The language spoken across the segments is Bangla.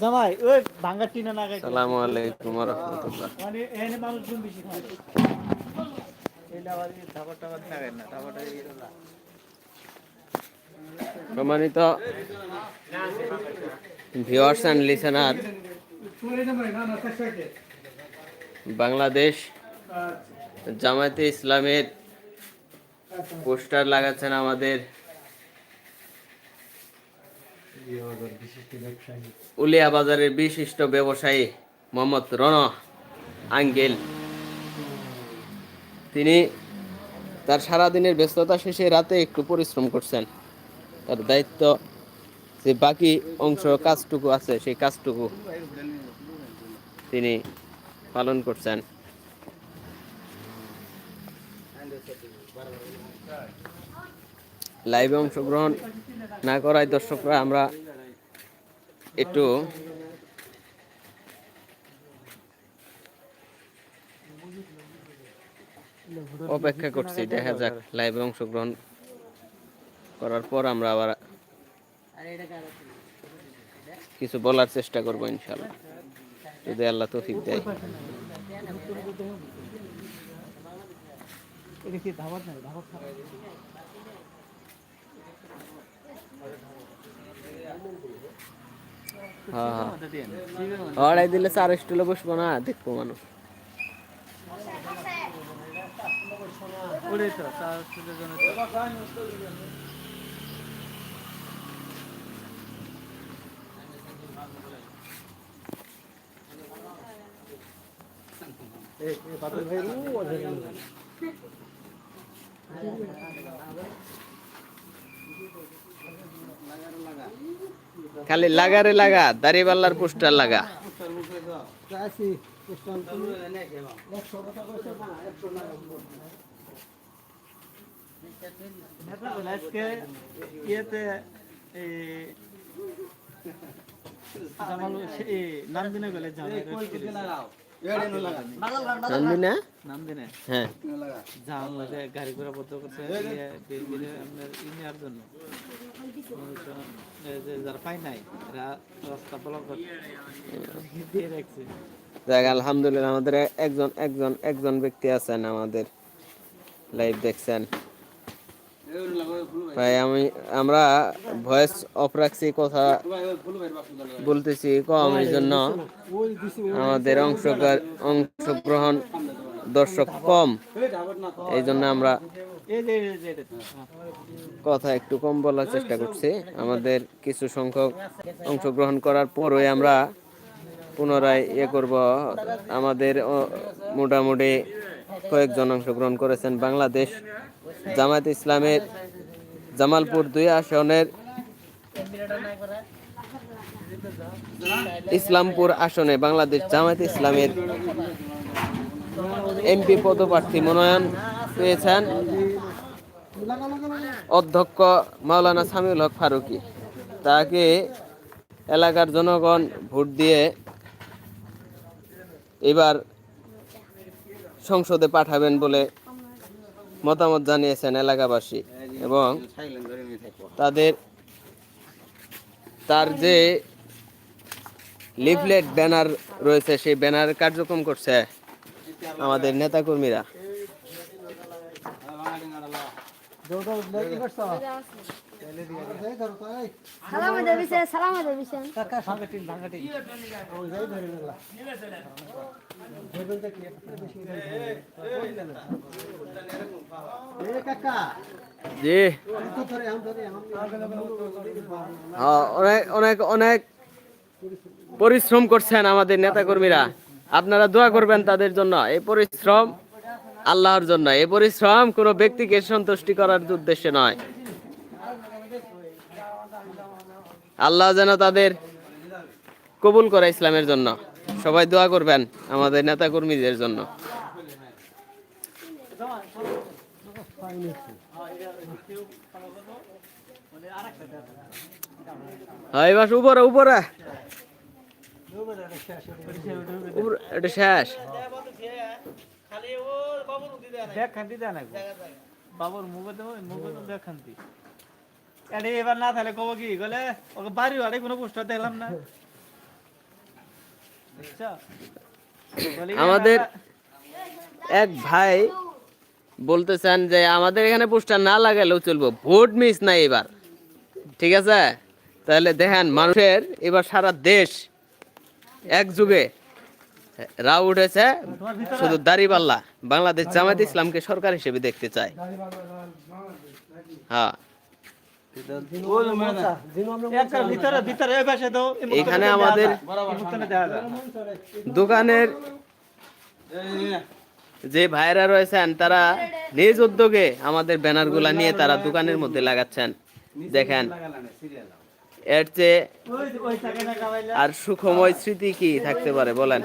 জামাই ওই ভাঙ্গা টিনা না গাইতে আলাইকুম ওয়া রাহমাতুল্লাহ মানে মানুষজন বেশি খায়। সম্মানিত অ্যান্ড লিসেনার বাংলাদেশ জামায়াতে ইসলামের পোস্টার লাগাচ্ছেন আমাদের উলিয়া বাজারের বিশিষ্ট ব্যবসায়ী মোহাম্মদ রন আঙ্গেল। তিনি তার সারাদিনের ব্যস্ততা শেষে রাতে একটু পরিশ্রম করছেন। তার দায়িত্ব যে বাকি অংশ কাজটুকু আছে, সেই কাজটুকু তিনি পালন করছেন। লাইভে অংশগ্রহণ না করায় দর্শকরা আমরা একটু অপেক্ষা করছি, দেখা যাক, লাইভে অংশগ্রহণ করার পর আমরা আবার কিছু বলার চেষ্টা করব, ইনশাল্লাহ। যদি আল্লাহ তৌফিক দেয়। এটা কি ধাবার না? ধাবার খাওয়া হ্যাঁ হ্যাঁ অড়াই দিলে চার স্টুলে বসবো না দেখব মানুষ ওটাই তো তার সুদের জন্য খালি লাগারে লাগা দাড়িবাল্লার পোস্টার লাগা। নাম গেলে না হ্যাঁ। জামাল গাড়ি ঘোড়া বদ্ধ করছে বি- বি- আপনার ই নেওয়ার জন্য। মানুষ, এই যে যারা পায় নাই রাস্তা ব্লক দিয়ে রাখছে। যাক আলহামদুলিল্লাহ আমাদের একজন একজন একজন ব্যক্তি আছেন আমাদের। লাইভ দেখছেন। ভাই, আমি আমরা ভয়েস অফ রাখছি, কথা বলতেছি কম এই জন্য। আমাদের অংশগ্রহণ দর্শক কম। এই জন্য আমরা। কথা একটু কম বলার চেষ্টা করছি। আমাদের কিছু সংখ্যক অংশগ্রহণ করার পরই আমরা পুনরায় ইয়ে করব। আমাদের মোটামুটি কয়েকজন অংশগ্রহণ করেছেন বাংলাদেশ। জামায়াত ইসলামের জামালপুর দুই আসনের ইসলামপুর আসনে বাংলাদেশ জামায়াত ইসলামের এমপি পদপ্রার্থী মনোনয়ন পেয়েছেন অধ্যক্ষ মাওলানা সামিউল হক ফারুকি। তাকে এলাকার জনগণ ভোট দিয়ে এবার সংসদে পাঠাবেন বলে মতামত জানিয়েছেন এলাকাবাসী এবং তাদের তার যে লিফলেট ব্যানার রয়েছে, সেই ব্যানার কার্যক্রম করছে আমাদের নেতাকর্মীরা। জি। হ্যাঁ, অনেক অনেক অনেক পরিশ্রম করছেন আমাদের নেতাকর্মীরা। আপনারা দোয়া করবেন তাদের জন্য। এই পরিশ্রম আল্লাহর জন্য। এই পরিশ্রম কোনো ব্যক্তিকে সন্তুষ্টি করার উদ্দেশ্যে নয়। আল্লাহ যেন তাদের কবুল করে ইসলামের জন্য। সবাই দোয়া করবেন আমাদের নেতাকর্মীদের জন্য। হ্যাঁ এবার উপরে উপরে। উপরে, শেষ। খালি ও বাবুর দেখ খান্তি দেয় বাবুর মুখে দেবো এডি এবার না তাহলে কব কি? গলে ওকে বাড়ি বাড়ি কোনো পোস্টার দেখলাম না। আমাদের এক ভাই বলতেছেন যে আমাদের এখানে পোস্টার না লাগালেও চলবো। ভোট মিস নাই এবার। ঠিক আছে? তাহলে দেখেন মানুষের এবার সারা দেশ এক যুগে রাও উঠেছে। শুধু দাড়িপাল্লা। বাংলাদেশ জামাত ইসলামকে সরকার হিসেবে দেখতে চায়। হ্যাঁ। এখানে আমাদের। দোকানের যে ভাইরা রয়েছেন, তারা নিজ উদ্যোগে আমাদের ব্যানারগুলা নিয়ে তারা দোকানের মধ্যে লাগাচ্ছেন দেখেন, এর চেয়ে। আর সুখময় স্মৃতি কি থাকতে পারে বলেন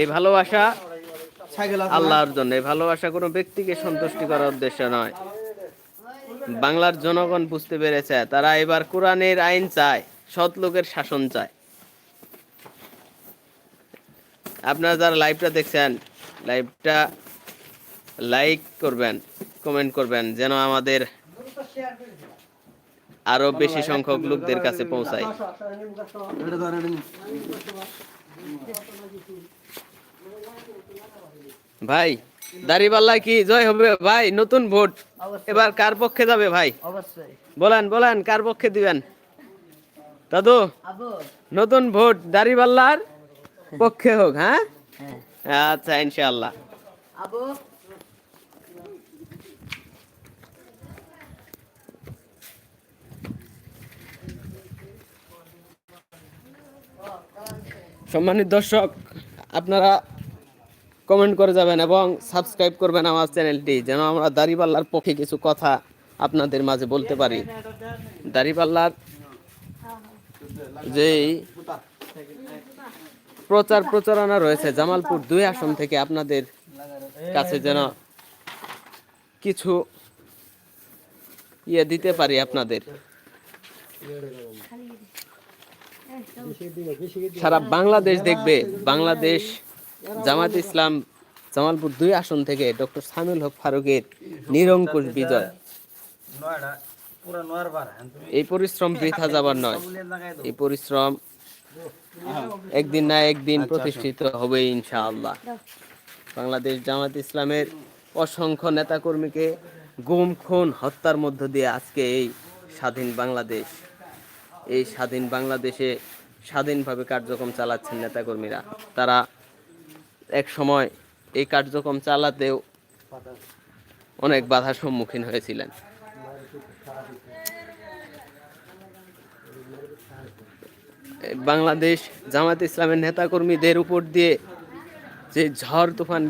এই ভালোবাসা আল্লাহর জন্য, এই ভালোবাসা কোনো ব্যক্তিকে সন্তুষ্টি করার উদ্দেশ্য নয় বাংলার জনগণ বুঝতে পেরেছে, তারা এবার কোরআনের আইন চায়, সৎ লোকের শাসন চায়। আপনারা যারা লাইভটা দেখছেন লাইভটা লাইক করবেন কমেন্ট করবেন, যেন আমাদের আরও বেশি সংখ্যক লোকদের কাছে পৌঁছায়। ভাই দাড়িপাল্লা কি? জয় হবে, ভাই, নতুন ভোট। এবার কার পক্ষে যাবে ভাই? অবশ্যই। বলেন বলেন কার পক্ষে দিবেন? দাদু নতুন ভোট দাড়িপাল্লার পক্ষে হোক হ্যাঁ। আচ্ছা ইনশাআল্লাহ। আবু। সম্মানিত দর্শক আপনারা কমেন্ট করে যাবেন এবং সাবস্ক্রাইব করবেন আমার চ্যানেলটি, যেন আমরা দাড়িপাল্লার পক্ষে কিছু কথা আপনাদের মাঝে বলতে পারি। দাড়িপাল্লার যেই প্রচার প্রচারণা রয়েছে জামালপুর দুই আসন থেকে আপনাদের কাছে যেন কিছু ইয়ে দিতে পারি আপনাদের। সারা বাংলাদেশ দেখবে, বাংলাদেশ জামাত ইসলাম জামালপুর দুই আসন থেকে ডক্টর সামিল হক ফারুকের নিরঙ্কুশ বিজয়। এই পরিশ্রম বৃথা যাবার নয়। এই পরিশ্রম একদিন না একদিন প্রতিষ্ঠিত হবে ইনশাআল্লাহ। বাংলাদেশ জামাত ইসলামের অসংখ্য নেতাকর্মীকে গুম, খুন, হত্যার মধ্য দিয়ে আজকে এই স্বাধীন বাংলাদেশ, এই স্বাধীন বাংলাদেশে স্বাধীনভাবে কার্যক্রম চালাচ্ছেন নেতাকর্মীরা। তারা এক সময় এই কার্যক্রম চালাতেও অনেক বাধার সম্মুখীন হয়েছিলেন। বাংলাদেশ জামাত ইসলামের নেতাকর্মীদের উপর দিয়ে যে ঝড় তুফান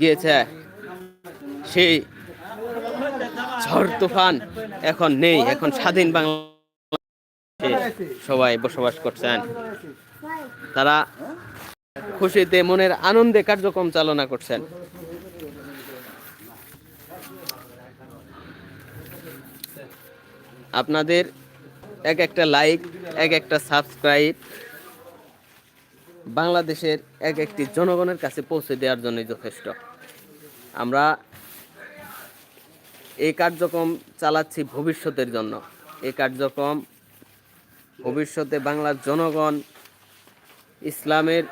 গিয়েছে, সেই ঝড় তুফান এখন নেই, এখন স্বাধীন বাংলাদেশে সবাই বসবাস করছেন। তারা খুশিতে, মনের আনন্দে কার্যক্রম চালনা করছেন। আপনাদের এক একটা লাইক এক একটা সাবস্ক্রাইব বাংলাদেশের এক একটি জনগণের কাছে পৌঁছে দেওয়ার জন্য যথেষ্ট। আমরা এই কার্যক্রম চালাচ্ছি ভবিষ্যতের জন্য। এই কার্যক্রম ভবিষ্যতে বাংলার জনগণ, ইসলামের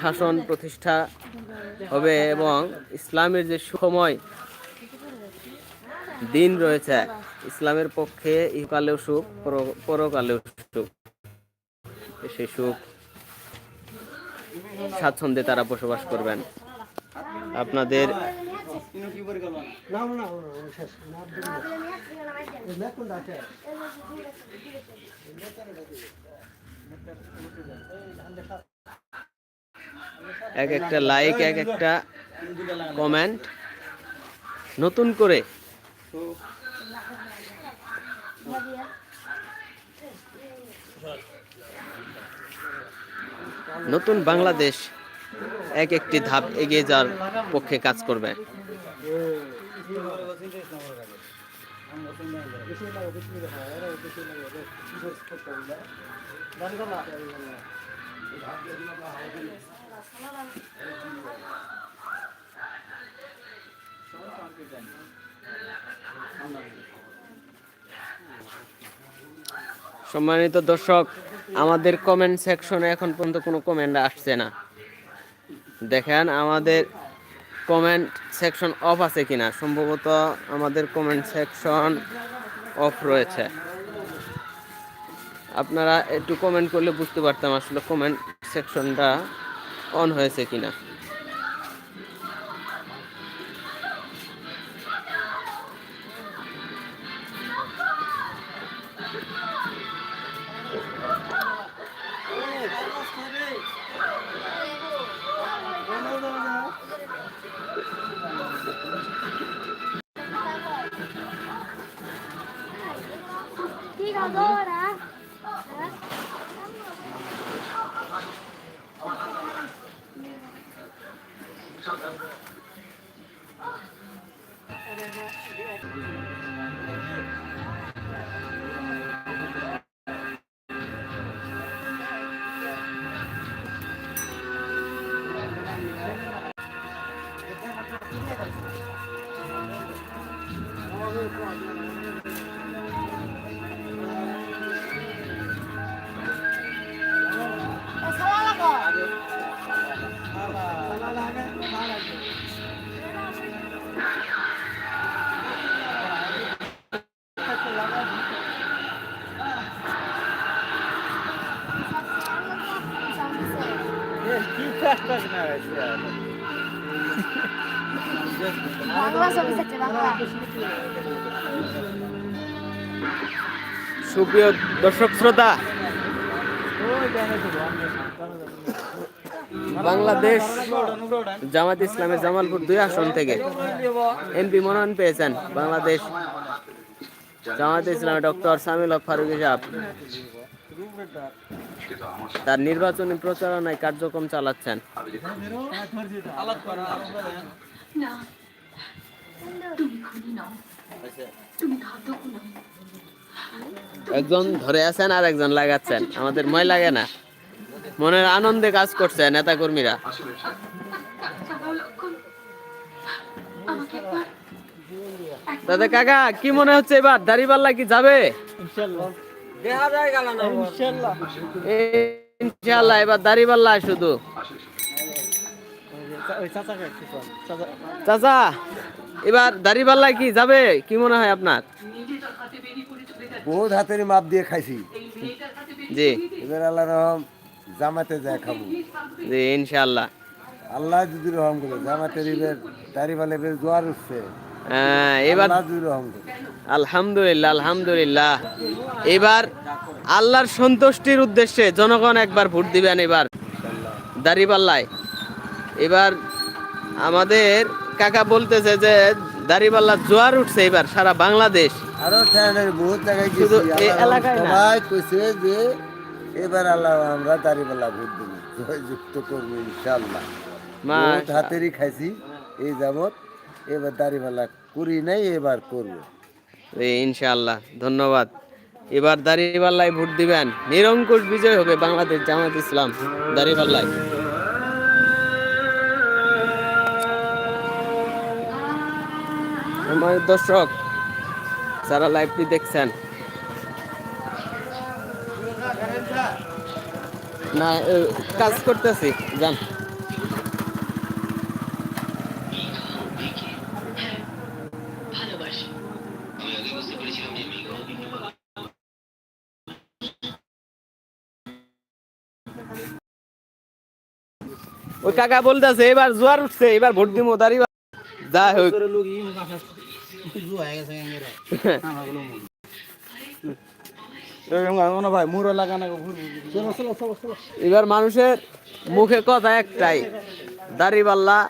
শাসন প্রতিষ্ঠা হবে এবং ইসলামের যে সুখময় দিন রয়েছে, ইসলামের পক্ষে ইহকালেও সুখ, পর- পরকালেও সুখ। সেই সুখ স্বাচ্ছন্দ্যে তারা বসবাস করবেন। আপনাদের এক একটা লাইক এক একটা কমেন্ট নতুন করে। নতুন বাংলাদেশ এক একটি ধাপ এগিয়ে যাওয়ার পক্ষে কাজ করবে। সম্মানিত দর্শক, আমাদের কমেন্ট সেকশনে এখন পর্যন্ত কোনো কমেন্ট আসছে না। দেখেন আমাদের কমেন্ট সেকশন অফ আছে কিনা। সম্ভবত আমাদের কমেন্ট সেকশন অফ রয়েছে। আপনারা একটু কমেন্ট করলে বুঝতে পারতাম আসলে কমেন্ট সেকশনটা অন হয়েছে কিনা। সুপ্রিয় দর্শক শ্রোতা। বাংলাদেশ জামাত ইসলামের জামালপুর দুই আসন থেকে এমপি মনোনয়ন পেয়েছেন বাংলাদেশ জামাত ইসলামের ডক্টর সামিল হক ফারুকি তার নির্বাচনী প্রচারণায় কার্যক্রম চালাচ্ছেন। তুমি খুনি তুমি ঘাতক একজন ধরে আছেন আর একজন লাগাচ্ছেন। আমাদের মই লাগে না। মনের আনন্দে কাজ করছে নেতা কর্মীরা দাদা কাকা কি মনে হচ্ছে এবার দাড়িপাল্লা কি যাবে? ইনশাল্লাহ। এবার দাড়িপাল্লা শুধু। চাচা এবার দাড়িপাল্লা কি যাবে? কি মনে হয় আপনার? বহুত হাতের মাপ দিয়ে খাইছি। জি। এবার আল্লাহ রহম জামাতে যায় খাব। জি ইনশাল্লাহ আল্লাহ যদি রহম করে জামাতের এবার দাড়িপালে এবার জোয়ার উঠছে। হ্যাঁ, এবার আলহামদুলিল্লাহ আলহামদুলিল্লাহ। এবার আল্লাহর সন্তুষ্টির উদ্দেশ্যে জনগণ একবার ভোট দিবেন এবার। দাড়িপাল্লায়। এবার আমাদের কাকা বলতেছে যে দাড়িপাল্লা জোয়ার উঠছে এবার সারা বাংলাদেশ। আরও বহুত জায়গায় শুধু এই এলাকায় না। কইছে যে এবার আল্লাহ আমরা দাড়িপাল্লা ভোট দেবো। জয়যুক্ত করব ইনশাল্লাহ মা বহুত হাতেরই খাইছি এই যাবত এবার দাড়িপাল্লা করি নাই এবার করব। ইনশাআল্লাহ ধন্যবাদ। এবার দাড়িপাল্লায় ভোট দিবেন। নিরঙ্কুশ বিজয় হবে বাংলাদেশ জামাত ইসলাম দাড়িপাল্লায়। আমার দর্শক, যারা লাইভটি দেখছেন। না কাজ করতেছি, যান। ওই কাকা বলতেছে, এবার জোয়ার উঠছে, এবার ভোট দিব দাঁড়ি যা হোক। এবার মানুষের মুখে কথা একটাই দাড়িপাল্লা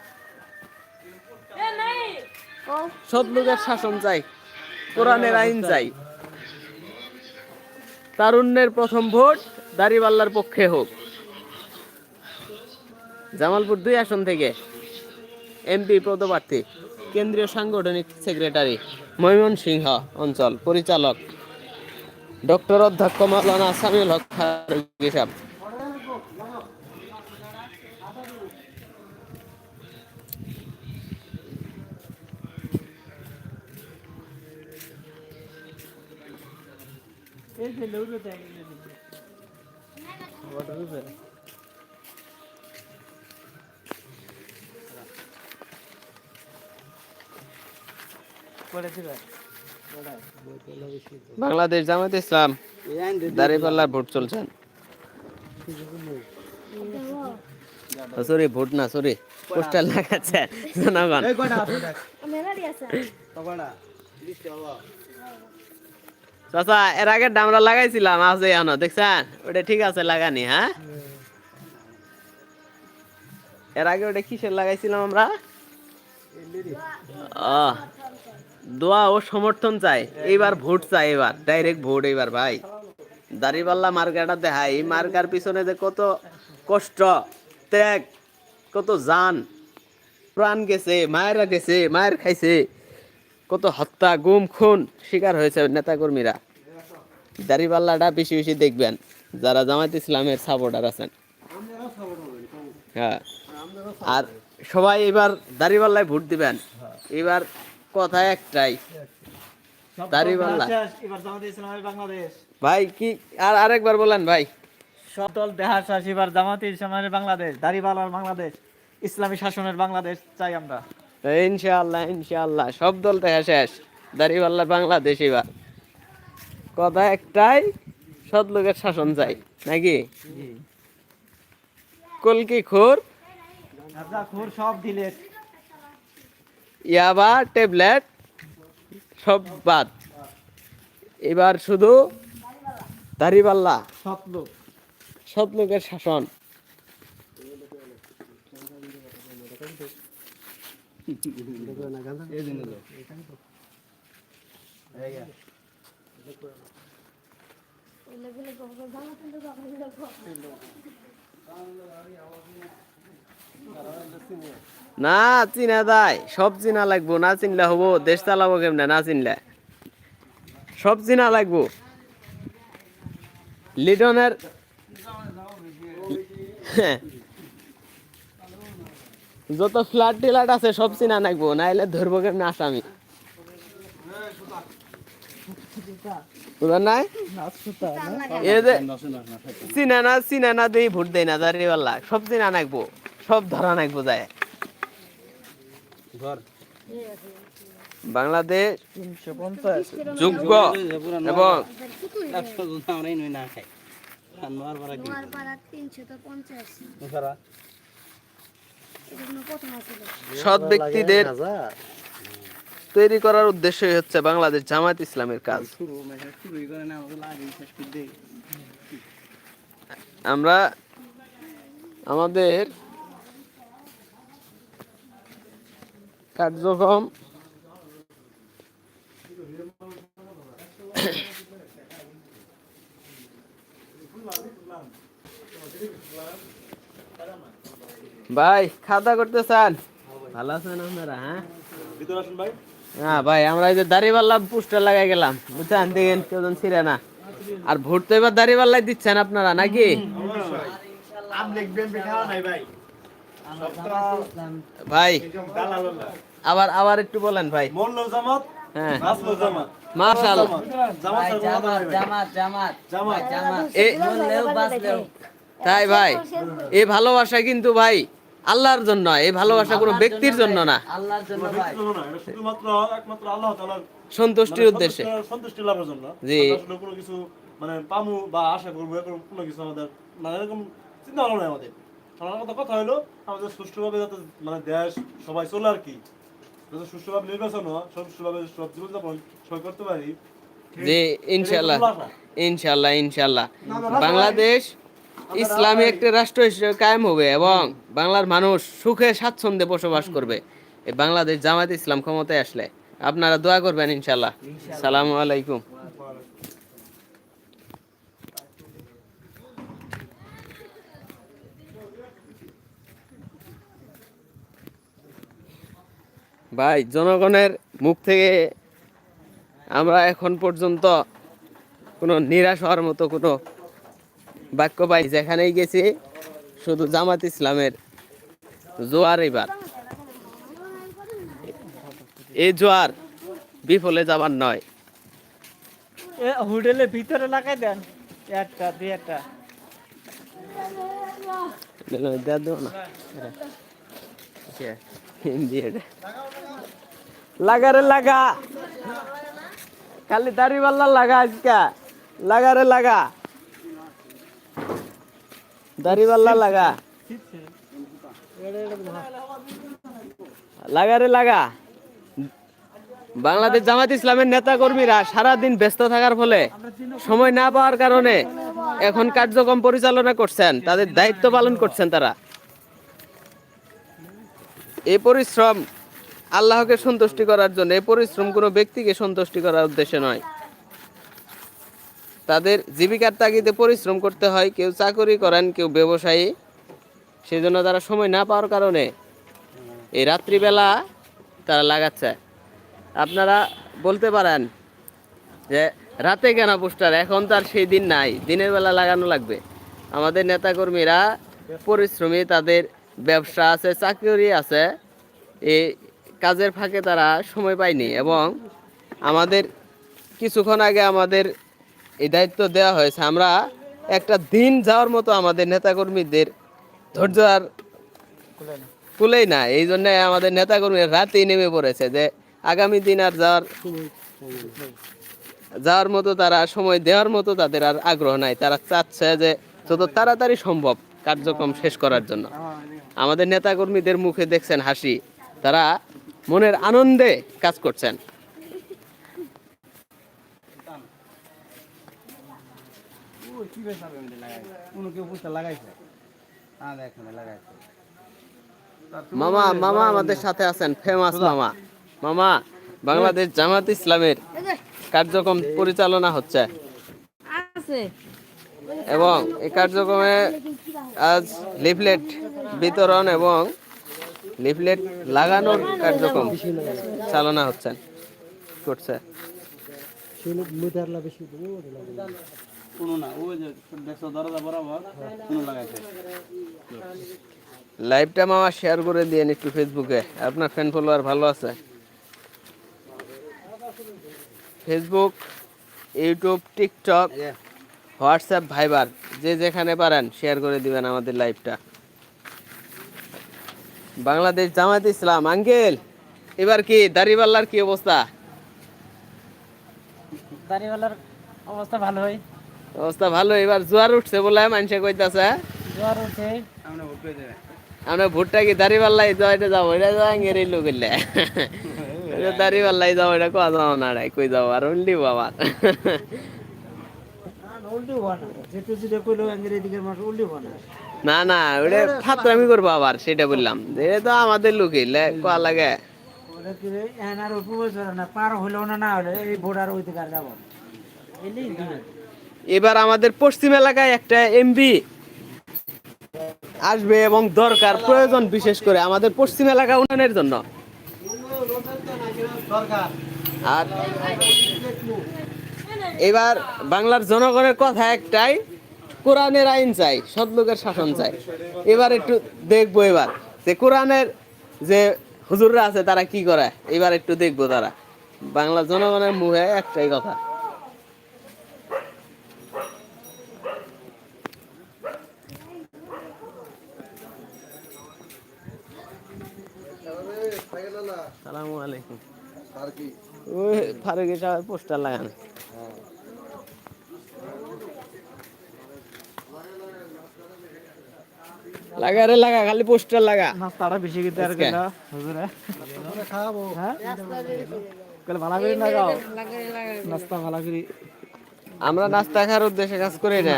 সৎ লোকের শাসন চাই কোরআনের আইন চাই। তারুণ্যের প্রথম ভোট দাড়িপাল্লার পক্ষে হোক। জামালপুর দুই আসন থেকে এমপি পদপ্রার্থী, কেন্দ্রীয় সাংগঠনিক সেক্রেটারি ময়মন সিংহ অঞ্চল পরিচালক ডক্টর অধ্যক্ষ মৌলানা সামিল হক হিসাব এই ফারুকি সাহেব What is it? Bangladesh Jamaat ইসলাম দাঁড়িপাল্লার ভোট চলছেন সরি ভোট না সরি পোস্টার লাগাচ্ছে জনগণ। চাচা এর আগে ডামরা লাগাইছিলাম আজ এখনও দেখছেন? ওটা ঠিক আছে লাগানি হ্যাঁ? এর আগে ওটা কিসের লাগাইছিলাম আমরা? ও দোয়া ও সমর্থন চাই। এইবার ভোট চাই এবার। ডাইরেক্ট ভোট এবার ভাই। দাড়িপাল্লা মার্কাটা দেখায় এই মার্কার পিছনে যে কত কষ্ট, ত্যাগ, কত জান। প্রাণ গেছে, মায়েরা গেছে, মায়ের খাইছে। কত হত্যা, গুম, খুন শিকার হয়েছে নেতাকর্মীরা। দাড়িপাল্লাটা বেশি বেশি দেখবেন। যারা জামাত ইসলামের সাপোর্টার আছেন। হ্যাঁ। আর সবাই এবার দাড়িপাল্লায় ভোট দিবেন। এবার কথা একটাই। ইসলামের বাংলাদেশ। ভাই কি আর আরেকবার বলেন ভাই। সব দল দেহার শাস এবার জামাতে ইসলামের বাংলাদেশ দাড়িওয়ালার বাংলাদেশ ইসলামী শাসনের বাংলাদেশ চাই আমরা। ইনশাআল্লাহ ইনশাআল্লাহ সব দল দেখা শেষ। দাড়িপাল্লা বাংলাদেশ এবার। কথা একটাই সৎ লোকের শাসন চাই নাকি? কলকি খোর? খোর সব দিলে ইয়াবা ট্যাবলেট সব বাদ। এবার শুধু দাড়িপাল্লা। সৎ লোক সৎ লোকের শাসন এগুলো না, চিনা দায় সব চিনা লাগবো। না চিনলে হব। দেশ চালাবো কেমনে? না চিনলে। সব চিনা লাগবো। লিডনের যত ফ্ল্যাট টিলাট আছে, সব চিনা লাগবো। নাইলে ধরবো কেমনে আসামি? চিনা না চিনা না দিয়ে ভোট দেয় না, দাঁড়িয়ে সব চিনা নাকবো সব ধরা নাকবো যায় বাংলাদেশ যোগ্য। এবং সৎ ব্যক্তিদের তৈরি করার উদ্দেশ্যই হচ্ছে বাংলাদেশ জামাত ইসলামের কাজ। আমরা আমাদের কার্যক্রম ভাই খাওয়া করতে চান ভালো আছেন আপনারা হ্যাঁ? হ্যাঁ ভাই। আমরা এই যে দাড়িপাল্লা পোস্টার লাগাই গেলাম। বুঝছেন দেখেন কেউ জন ছিঁড়ে না। আর ভোট তো এবার দাড়িপাল্লাই দিচ্ছেন আপনারা নাকি? ভাই। আবার আবার একটু বলেন ভাই। মল্ল জামাত হ্যাঁ জামাত মার্শাল জামাত জামাত। জামাত। জামাত। এ তাই ভাই এই ভালোবাসা কিন্তু ভাই আল্লাহর জন্য এই ভালোবাসা কোনো ব্যক্তির জন্য না। এটা শুধুমাত্র একমাত্র আল্লাহ তাআলার সন্তুষ্টির উদ্দেশ্যে। সন্তুষ্টি লাভের জন্য। জি। কোনো কিছু মানে পামু বা আশা করব এরকম কোনো কিছু আমাদের মানে এরকম চিন্তা ভাবনা আমাদের। কথা কথা হলো আমাদের সুষ্ঠুভাবে যাতে মানে দেশ সবাই চলে আর কি। যাতে সুষ্ঠুভাবে নির্বাচন হয় সুষ্ঠুভাবে সব জীবনযাপন সবাই করতে পারি। জি ইনশাল্লাহ। ইনশাল্লাহ ইনশাল্লাহ বাংলাদেশ ইসলামী একটি রাষ্ট্র হিসেবে কায়েম হবে এবং বাংলার মানুষ সুখে স্বাচ্ছন্দ্যে বসবাস করবে। এই বাংলাদেশ জামাত ইসলাম ক্ষমতায় আসলে। আপনারা দোয়া করবেন ইনশাল্লাহ সালামু আলাইকুম। ভাই জনগণের মুখ থেকে আমরা এখন পর্যন্ত কোনো নিরাশ হওয়ার মতো কোনো বাক্য পাই। যেখানেই গেছি শুধু জামাত ইসলামের জোয়ার এবার। এই জোয়ার বিফলে যাবার নয়। এ হোটেলের ভিতরে লাগাই দেন। একটা দুই একটা। দেওয়া দেবো না। লাগা রে লাগা। খালি দাড়ি পাল্লা লাগা আজকা। লাগা রে লাগা। দাড়ি পাল্লা লাগা। লাগা রে লাগা। বাংলাদেশ জামাত ইসলামের নেতা কর্মীরা সারাদিন ব্যস্ত থাকার ফলে সময় না পাওয়ার কারণে এখন কার্যক্রম পরিচালনা করছেন, তাদের দায়িত্ব পালন করছেন তারা। এই পরিশ্রম আল্লাহকে সন্তুষ্টি করার জন্য এই পরিশ্রম কোনো ব্যক্তিকে সন্তুষ্টি করার উদ্দেশ্যে নয়। তাদের জীবিকার তাগিদে পরিশ্রম করতে হয়, কেউ চাকরি করেন, কেউ ব্যবসায়ী। সেজন্য তারা সময় না পাওয়ার কারণে এই রাত্রিবেলা তারা লাগাচ্ছে। আপনারা বলতে পারেন যে, রাতে কেনা পোস্টার? এখন তার সেই দিন নাই, দিনের বেলা লাগানো লাগবে। আমাদের নেতাকর্মীরা পরিশ্রমী, তাদের ব্যবসা আছে, চাকরি আছে এই কাজের ফাঁকে তারা সময় পায়নি এবং আমাদের কিছুক্ষণ আগে আমাদের এই দায়িত্ব দেওয়া হয়েছে। আমরা একটা দিন যাওয়ার মতো আমাদের নেতাকর্মীদের ধৈর্য আর কুলেই না। এই জন্য আমাদের নেতাকর্মীরা রাতেই নেমে পড়েছে যে আগামী দিন আর যাওয়ার যাওয়ার মতো তারা সময় দেওয়ার মতো তাদের আর আগ্রহ নাই। তারা চাচ্ছে যে যত তাড়াতাড়ি সম্ভব কার্যক্রম শেষ করার জন্য। আমাদের নেতাকর্মীদের মুখে দেখছেন হাসি। তারা মনের আনন্দে কাজ করছেন। মামা মামা আমাদের সাথে আছেন ফেমাস মামা। মামা, বাংলাদেশ জামাত ইসলামের কার্যক্রম পরিচালনা হচ্ছে। আছে। এবং এই কার্যক্রমে আজ লিফলেট বিতরণ এবং লিফলেট লাগানোর কার্যক্রম চালনা হচ্ছে, করছে। লাইভটা মামা শেয়ার করে দিয়েন একটু ফেসবুকে। আপনার ফ্যান ফলোয়ার ভালো আছে? ফেসবুক, ইউটিউব, টিকটক হোয়াটসঅ্যাপ ভাইবার যে যেখানে পারেন শেয়ার করে দিবেন আমাদের লাইভটা বাংলাদেশ জামাত ইসলাম আঙ্কেল এবার কি দাড়িপাল্লার কি অবস্থা? দাড়িওয়ালার অবস্থা ভালো হয় অবস্থা ভালো এবার জোয়ার উঠছে বলে মানুষে কইতাছে জোয়ার উঠে আমরা ভুট্টা কি দাড়িপাল্লাই যাও এটা যাব? এটা যাও আঙ্গের লোক করলে দাড়িপাল্লাই যাও এটা কোয়া যাও না রে? কই যাও আর উল্লি না। না। ওটা ফাতরামি করব আবার সেটা বললাম। যে এটা তো আমাদের লোকই লে কোয়া লাগে? এবার আমাদের পশ্চিম এলাকায় একটা এমবি আসবে এবং দরকার প্রয়োজন বিশেষ করে আমাদের পশ্চিম এলাকা উন্নয়নের জন্য। আর এবার বাংলার জনগণের কথা একটাই কোরআনের আইন চাই সৎলোকের শাসন চাই। এবার একটু দেখব এবার যে কোরআনের যে হুজুররা আছে তারা কি করে? এবার একটু দেখব তারা। বাংলা জনগণের মুখে একটাই কথা। সালামু আলাইকুম। ওই ফারুক এটা পোস্টার লাগানো। লাগা রে লাগা খালি পোস্টার লাগা। নাস্তাটা বেশি কিন্তু আর? গেল হুজুরে। হ্যাঁ? কলে ভালো করে না গাও? নাস্তা ভালো করে আমরা নাস্তা খাওয়ার উদ্দেশ্যে কাজ করি না।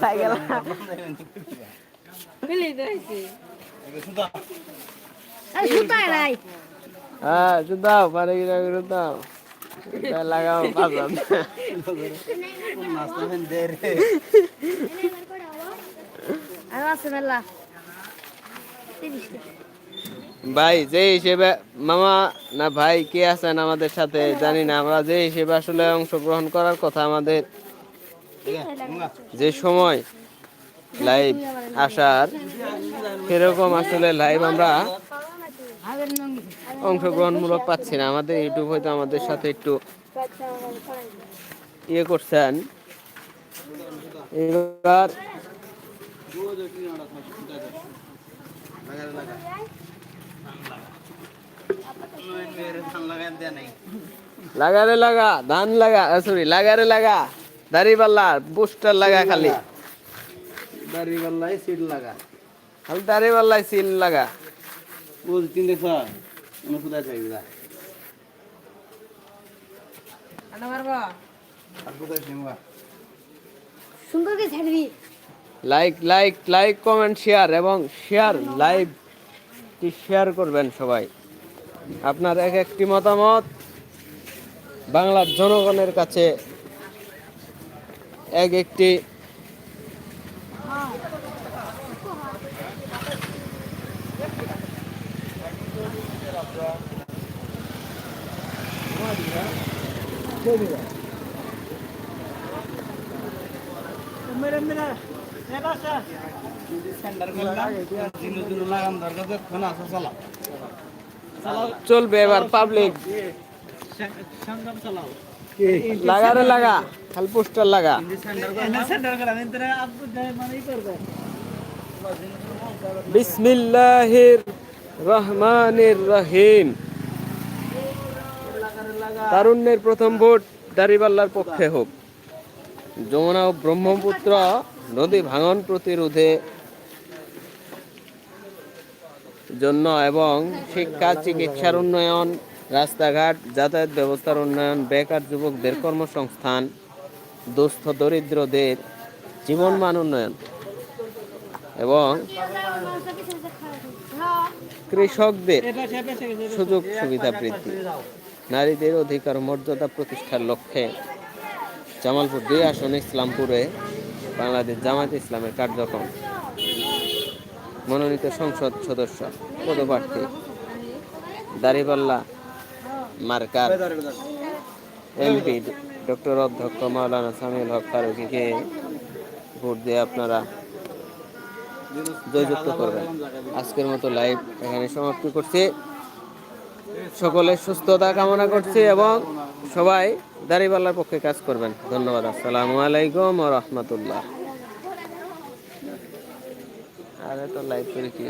সাইকেল। নাই। হ্যাঁ দাও পারে করে দাও। ভাই, যে হিসেবে, মামা, না ভাই, কে আছেন আমাদের সাথে? জানি না, আমরা যে হিসেবে আসলে অংশগ্রহণ করার কথা আমাদের যে সময় লাইভ আসার, সেরকম আসলে লাইভ আমরা অংশগ্রহণমূলক পাচ্ছি না। আমাদের ইউটিউব হয়তো আমাদের সাথে একটু ইয়ে করছেন। এবার লাগারে লাগা ধান লাগা সরি লাগারে লাগা দাড়ি পাল্লা পোস্টার লাগা খালি। দাড়ি পাল্লাই সিট লাগা। খালি দাড়ি পাল্লাই সিল লাগা। ও তিন দেখ কোথায় like like like comment share এবং শেয়ার লাইভ শেয়ার করবেন সবাই। আপনার এক একটি মতামত বাংলার জনগণের কাছে এক একটি চলবে এবার পাবলিক সংগ্রাম চালাও লাগারে লাগা খালি পোস্টার লাগা সেন্টার করে আমি তোরা আব্বু যাই মানেই করবে বিসমিল্লাহির রহমানির রহিম তারুণ্যের প্রথম ভোট দাঁড়িপাল্লার পক্ষে হোক। যমুনা ও ব্রহ্মপুত্র নদী ভাঙন প্রতিরোধে জন্য এবং শিক্ষা চিকিৎসার উন্নয়ন রাস্তাঘাট যাতায়াত ব্যবস্থার উন্নয়ন বেকার যুবকদের কর্মসংস্থান দুস্থ দরিদ্রদের জীবনমান উন্নয়ন এবং কৃষকদের সুযোগ সুবিধা বৃদ্ধি। নারীদের অধিকার মর্যাদা প্রতিষ্ঠার লক্ষ্যে জামালপুর দুই আসন ইসলামপুরে বাংলাদেশ জামায়াত ইসলামের কার্যক্রম। মনোনীত সংসদ সদস্য, পদপ্রার্থী, দাঁড়িপাল্লা মার্কার এমপি ডক্টর অধ্যক্ষ মাওলানা সামিউল হক ফারুকিকে ভোট দিয়ে আপনারা জয়যুক্ত করবেন। আজকের মতো লাইভ এখানে সমাপ্তি করছি। সকলের সুস্থতা কামনা করছি এবং সবাই দাড়িপাল্লার পক্ষে কাজ করবেন। ধন্যবাদ। আসসালামু আলাইকুম রহমতুল্লাহ। আরে তো লাইভ করে কি?